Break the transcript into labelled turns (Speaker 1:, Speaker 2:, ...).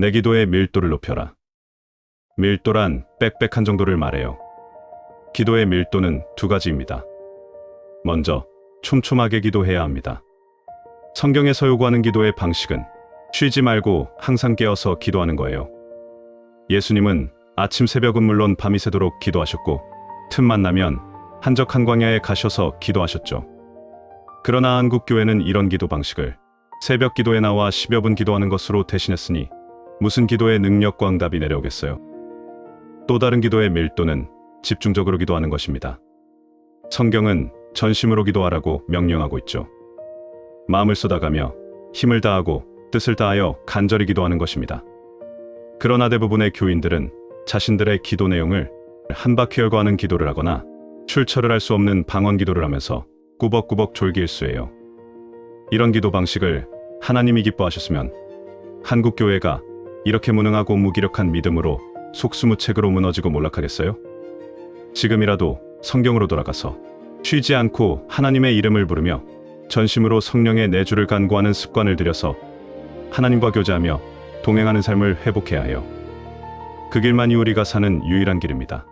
Speaker 1: 내 기도의 밀도를 높여라. 밀도란 빽빽한 정도를 말해요. 기도의 밀도는 두 가지입니다. 먼저, 촘촘하게 기도해야 합니다. 성경에서 요구하는 기도의 방식은 쉬지 말고 항상 깨어서 기도하는 거예요. 예수님은 아침 새벽은 물론 밤이 새도록 기도하셨고, 틈만 나면 한적한 광야에 가셔서 기도하셨죠. 그러나 한국 교회는 이런 기도 방식을 새벽 기도에 나와 10여 분 기도하는 것으로 대신했으니 무슨 기도의 능력과 응답이 내려오겠어요. 또 다른 기도의 밀도는 집중적으로 기도하는 것입니다. 성경은 전심으로 기도하라고 명령하고 있죠. 마음을 쏟아가며 힘을 다하고 뜻을 다하여 간절히 기도하는 것입니다. 그러나 대부분의 교인들은 자신들의 기도 내용을 한 바퀴 열거하는 기도를 하거나 출처를 할수 없는 방언 기도를 하면서 꾸벅꾸벅 졸기일수예요. 이런 기도 방식을 하나님이 기뻐하셨으면 한국 교회가 이렇게 무능하고 무기력한 믿음으로 속수무책으로 무너지고 몰락하겠어요? 지금이라도 성경으로 돌아가서 쉬지 않고 하나님의 이름을 부르며 전심으로 성령의 내주를 간구하는 습관을 들여서 하나님과 교제하며 동행하는 삶을 회복해야 해요. 그 길만이 우리가 사는 유일한 길입니다.